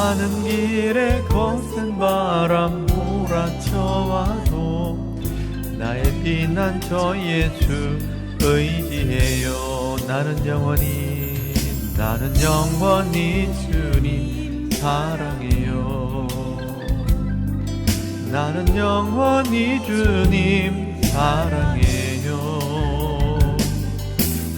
가는 길에 거센 바람 몰아쳐와도 나의 피난처 예수 의지해요. 나는 영원히 나는 영원히 주님 사랑해요. 나는 영원히 주님 사랑해요.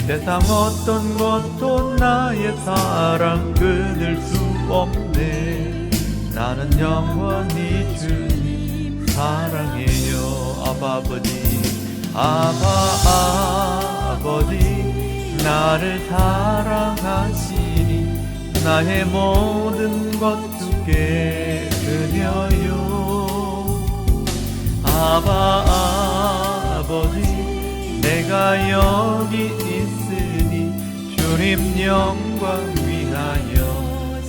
세상 어떤 것도 나의 사랑 끊을 수 없 네 나는 영원히 주님 사랑해요 아버지. 아바 아버지 나를 사랑하시니 나의 모든 것 주께 드려요. 아바 아버지 내가 여기 있으니 주님 영광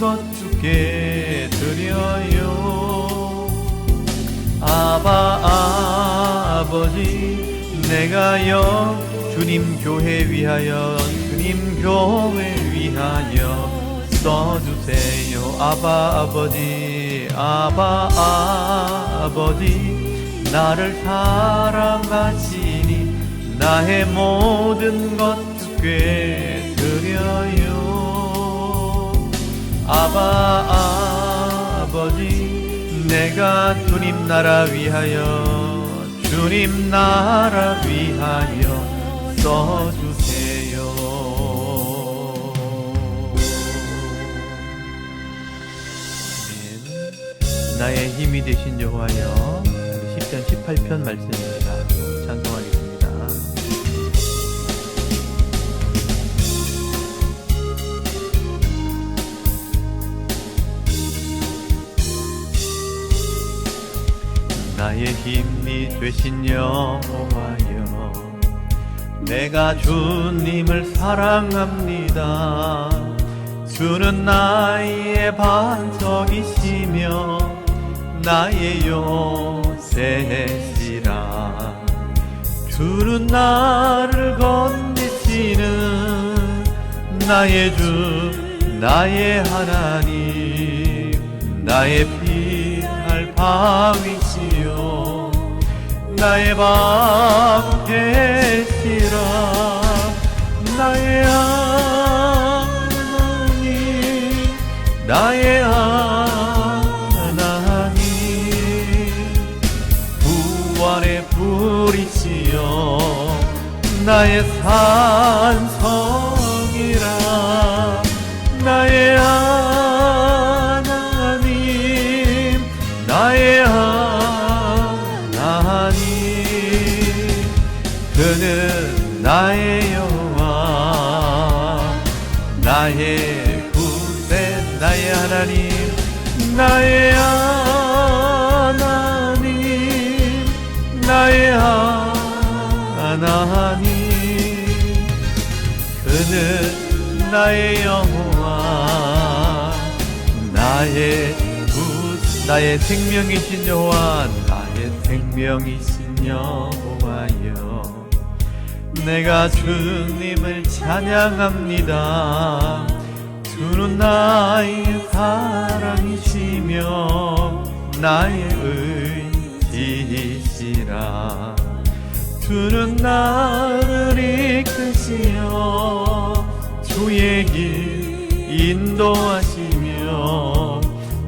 것 주께 드려요. 아바 아버지 내가 여 주님 교회 위하여 주님 교회 위하여 써주세요. 아바 아버지 아바 아버지 나를 사랑하시니 나의 모든 것 주께 드려요 아바 아버지 내가 주님 나라 위하여 주님 나라 위하여 써주세요. 아멘. 나의 힘이 되신 여호와여 10편 18편 말씀입니다. 찬송하겠습니다 나의 힘이 되신 여호와여 내가 주님을 사랑합니다. 주는 나의 반석이시며 나의 요새시라. 주는 나를 건지시는 나의 주 나의 하나님 나의 피할 바위시여 나의 방패시라. 나의 하나님 나의 하나님 부활의 불이시여 나의 산 그는 나의 여호와 나의 구 나의 생명이신 여호와 나의 생명이신 여호와여. 내가 주님을 찬양합니다. 주는 나의 사랑이시며 나의 의지시라 주는 나를 이끄시어 주의 길 인도하시며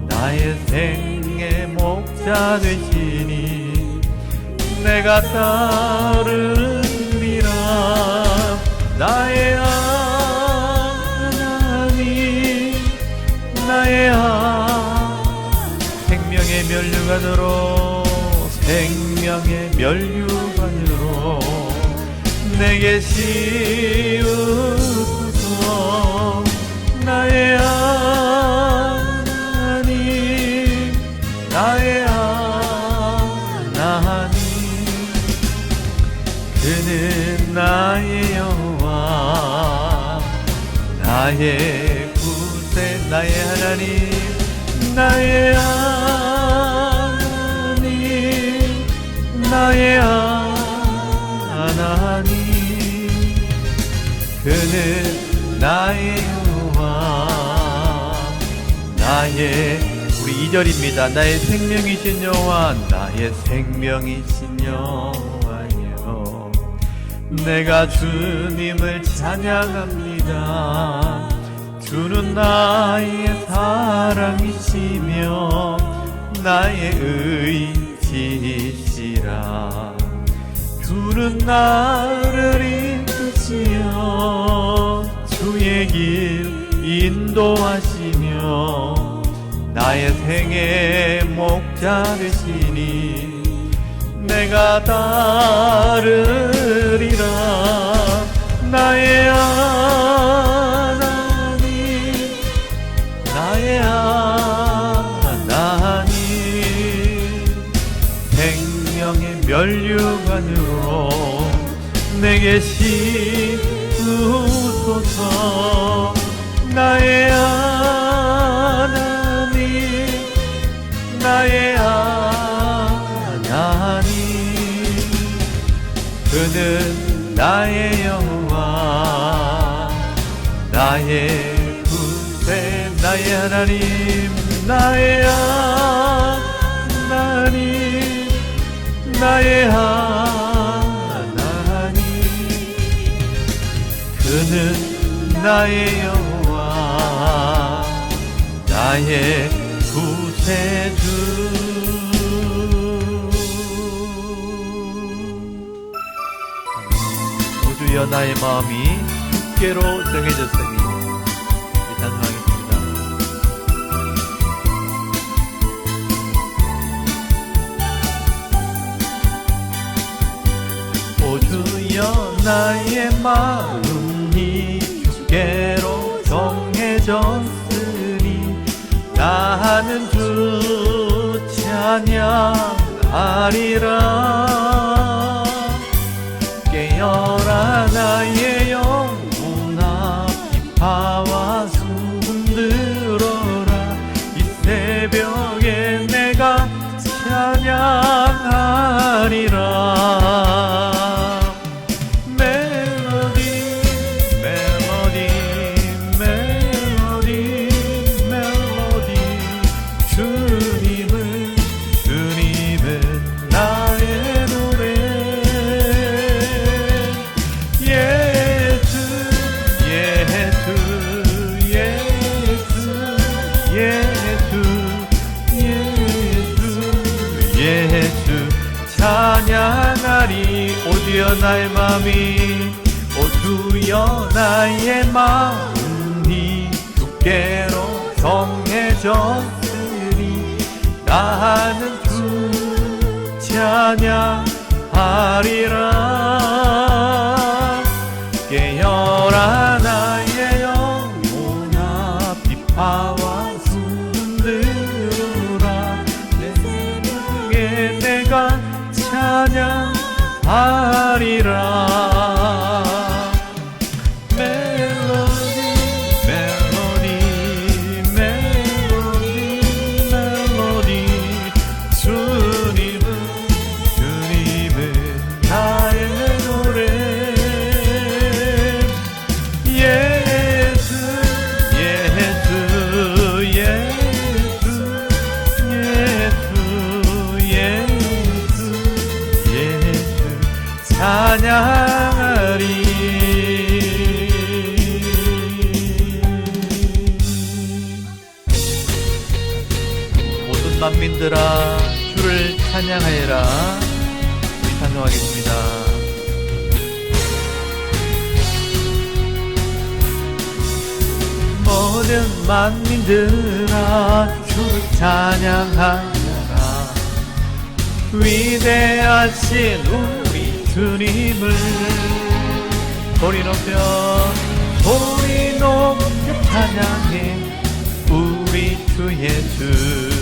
나의 생의 목자 되시니 내가 따르리라 나의 하나님 나의 하나님 생명의 면류관으로 생명의 면류관으로 내게 씌우소서. 나의 하나님 나의 하나님. 그는 나의 여호와 나의 나의 우리 2절입니다. 나의 생명이신 여호와 나의 생명이신 여호와여 내가 주님을 찬양합니다. 주는 나의 사랑이시며 나의 의지시라. 주는 나를 이끄시어 주의 길 인도하시며 나의 생의 목자 되시니 내가 따르리라. 나의 면류관으로 내게 씌우소서. 나의 하나님 나의 하나님. 그는 나의 여호와 나의 구세 나의 하나님 나의 하나님 나의 하나님. 그는 나의 여호와 나의 모두여 나의 마음이 주께로 정해졌으니 우리 찬송하겠습니다. 오 주여 나의 마음이 주께로 정해졌으니 나는 주 찬양하리라 깨어 찬양하리라 찬양하여라. 우리 찬송하겠습니다. 모든 만민들아 주를 찬양하여라. 위대하신 우리 주님을 소리 높여 소리 높여 찬양해. 우리 주 예수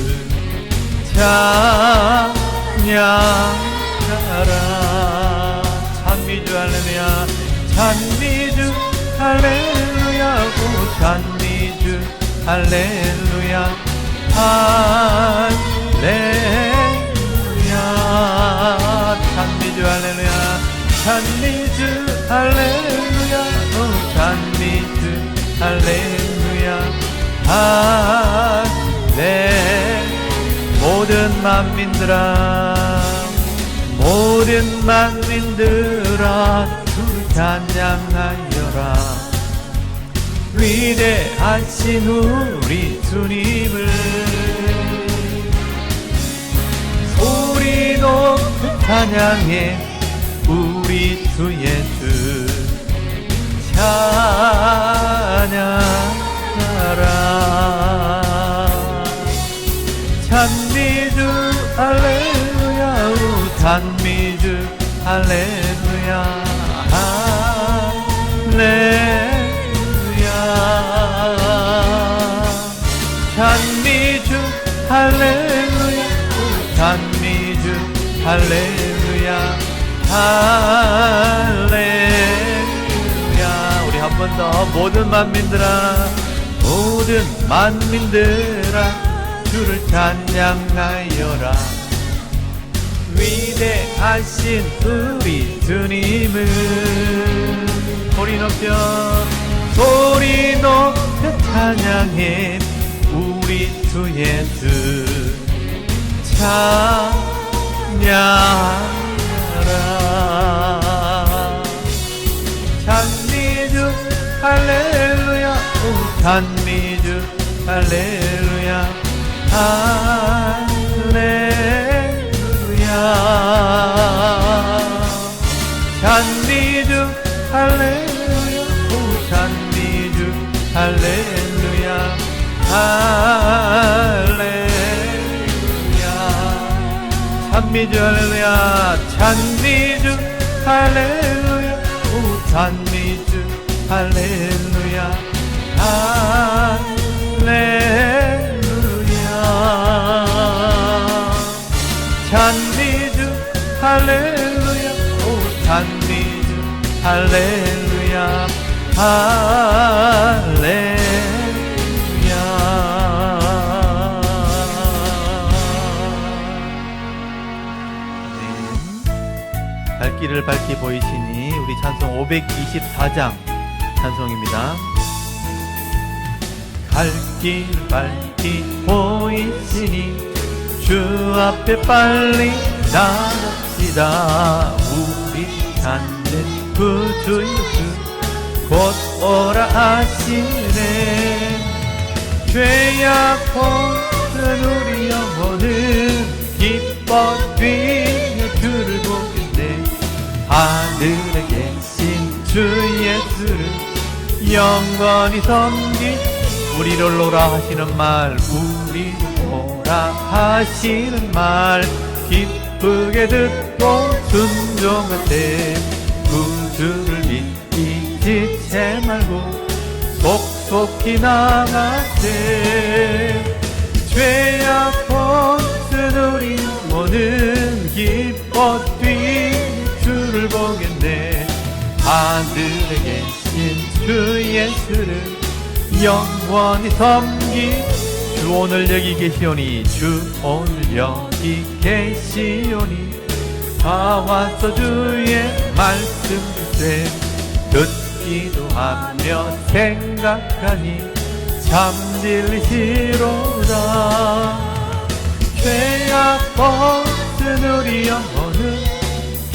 찬양하라 찬미주 할렐루야. 찬미주 할렐루야. 오 찬미주 할렐루야. 할렐루야. 찬미주 할렐루야. 찬미주 할렐루야. 오 찬미주 할렐루야. 할렐 모든 만민들아 모든 만민들아 주를 찬양하여라. 위대하신 우리 주님을 소리 높여 찬양해 우리 주 예수 찬양하라 우 찬미주 할렐루야 할렐루야. 찬미주 할렐루야 우 찬미주 할렐루야 할렐루야. 우리 한 번 더 모든 만민들아 모든 만민들아 주를 찬양하여라 위대하신 우리 주님을 소리 높여 소리 높여 찬양해. 우리 주 예수 찬양하라. 찬미주 할렐루야. 오 찬미주 할렐루야. 할 찬미주 할렐루야. 찬미주 할렐루야. 오 찬미주 할렐루야. 할렐루야. 찬미주 할렐루야. 오 찬미주 할렐루야. 할렐루야 갈 길을 밝히 보이시니 우리 찬송 524장 찬송입니다. 갈길 밝히 보이시니 주 앞에 빨리 나갑시다 우리 찾는 구주 예수 곧 오라 하시네 죄악 벗은 우리 영혼은 기뻐 뛰며 주를 보겠 네 하늘에 계신 주 예수를 영원히 섬기 우리를 오라 하시는 말 우리 오라 하시는 말 기쁘게 듣고 순종하세. 구주를 믿기 지체 말고 속속히 나가세. 죄악 벗은 우리 영혼은 기뻐 뛰 주를 보겠네 하늘에 계신 주 예수를 영원히 섬기 주 오늘 여기 계시오니 주 오늘 여기 계시오니 다 와서 주의 말씀 듣세. 듣기도 하며 생각하니 참 진리시로다. 죄악 벗은 우리 영혼은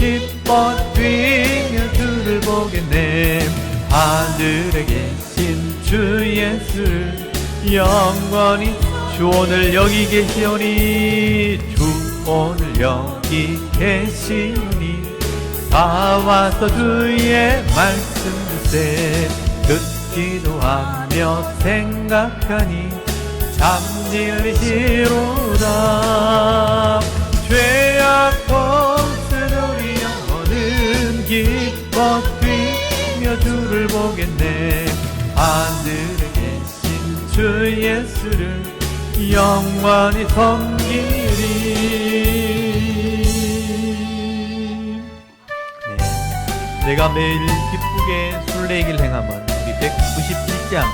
기뻐 뛰며 주를 보겠네. 하늘에 계신 주 예수를 영원히 주 오늘 여기 계시오니 주 오늘 여기 계시오니 다 와서 주의 말씀 듣세. 듣기도 하며 생각하니 참 진리시로다. 죄악 기뻐 뛰며 주를 보겠네. 하늘에 계신 주 예수를 영원히 섬기리. 네. 내가 매일 기쁘게 순례길 행함은 우리 191장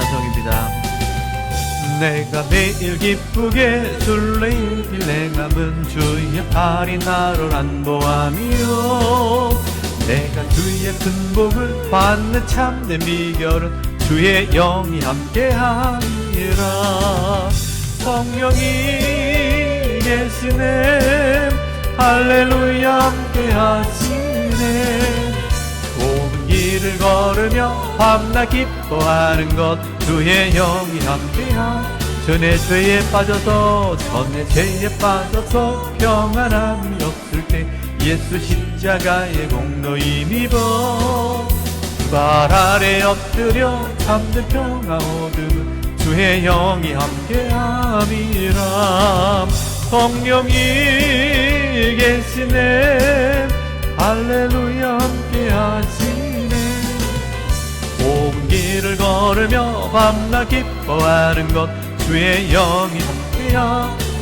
찬송입니다. 내가 매일 기쁘게 순례길 행함은 주의 팔이 나를 안보함이요 내가 주의 큰 복을 받는 참된 비결은 주의 영이 함께함이라. 성령이 계시네 할렐루야 함께하시네. 좋은 길을 걸으며 밤낮 기뻐하는 것 주의 영이 함께함 전에 죄에 빠져서 전에 죄에 빠져서 평안함이 없을 때 예수 십자가의 공로 힘입어 발 아래 엎드려 참된 평화 얻음 주의 영이 함께함이라. 성령이 계시네. 할렐루야 함께하시네. 온 길을 걸으며 밤낮 기뻐하는 것 주의 영이 함께야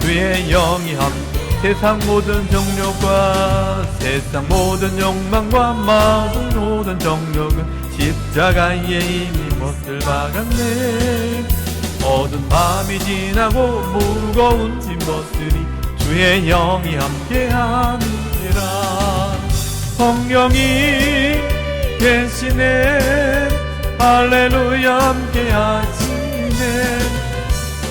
주의 영이 함께 세상 모든 정욕과 세상 모든 욕망과 마음 모든 정욕은 십자가에 이미 못을 박았네 어두운 밤이 지나고 무거운 짐벗으니 주의 영이 함께하니라. 성령이 계시네. 할렐루야 함께하시네.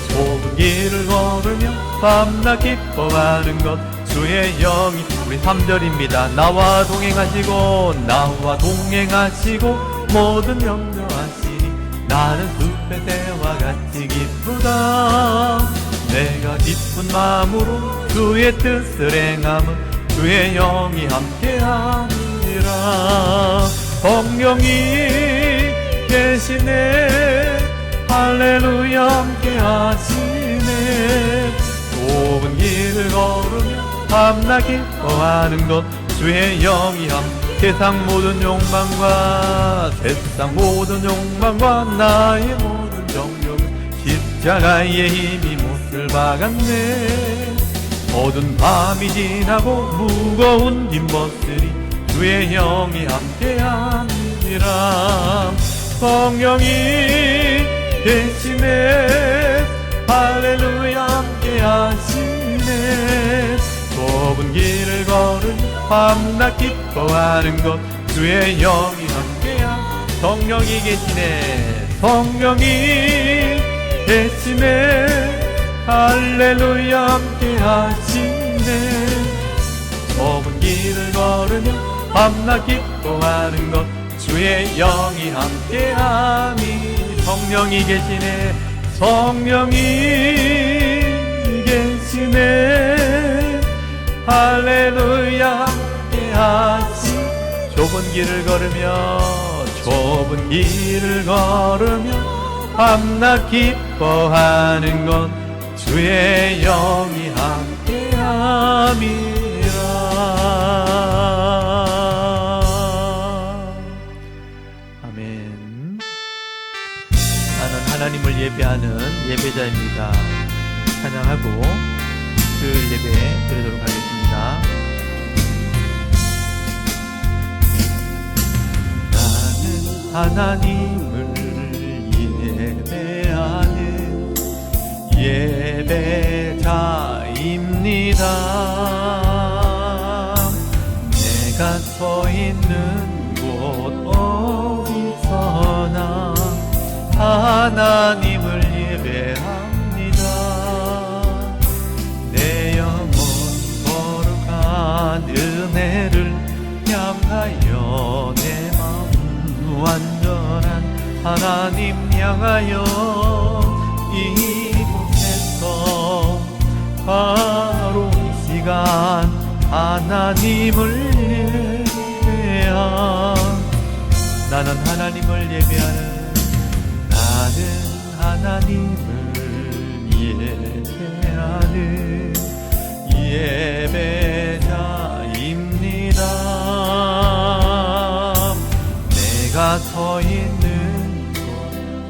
좁은 길을 걸으며 밤낮 기뻐하는 것 주의 영이 우리 3절입니다. 나와 동행하시고 나와 동행하시고 모든 염려하시니 나는 숲의 새와 같이 기쁘다. 내가 기쁜 마음으로 주의 뜻을 행함은 주의 영이 함께하니라. 성령이 계시네. 할렐루야 함께하시네 길을 걸으며 밤낮 기뻐하는 것 주의 영이 함. 세상 모든 욕망과 세상 모든 욕망과 나의 모든 정욕은 십자가의 힘이 못을 박았네. 어두운 밤이 지나고 무거운 짐 벗으니 주의 영이 함께하니라. 성령이 계시네 할렐루야 함께하시 네. 좁은 길을 걸으니 밤낮 기뻐하는 것 주의 영이 함께하 성령이 계시네. 성령이 계시네. 할렐루야 함께하시네. 좁은 길을 걸으며 밤낮 기뻐하는 것 주의 영이 함께함이 성령이 계시네. 성령이 계시네 할렐루야. 함께하시. 좁은 길을 걸으며 좁은 길을 걸으며 밤낮 기뻐하는 것 주의 영이 함께함이라. 아멘. 나는 하나님을 예배하는 예배자입니다 찬양하고 그 예배 드리도록 하겠습니다 나는 하나님을 예배하는 예배자입니다. 내가 서 있는 곳 어디서나 하나님 하나님 향하여 이곳에서 바로 이 시간 하나님을 예배함 나는 하나님을 예배하는 나는 하나님을 예배하는 예배자입니다. 내가 서 있는 곳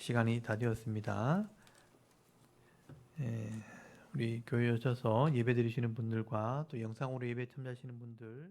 시간이 다 되었습니다. 예, 우리 교회 오셔서 예배 드리시는 분들과 또 영상으로 예배 참여하시는 분들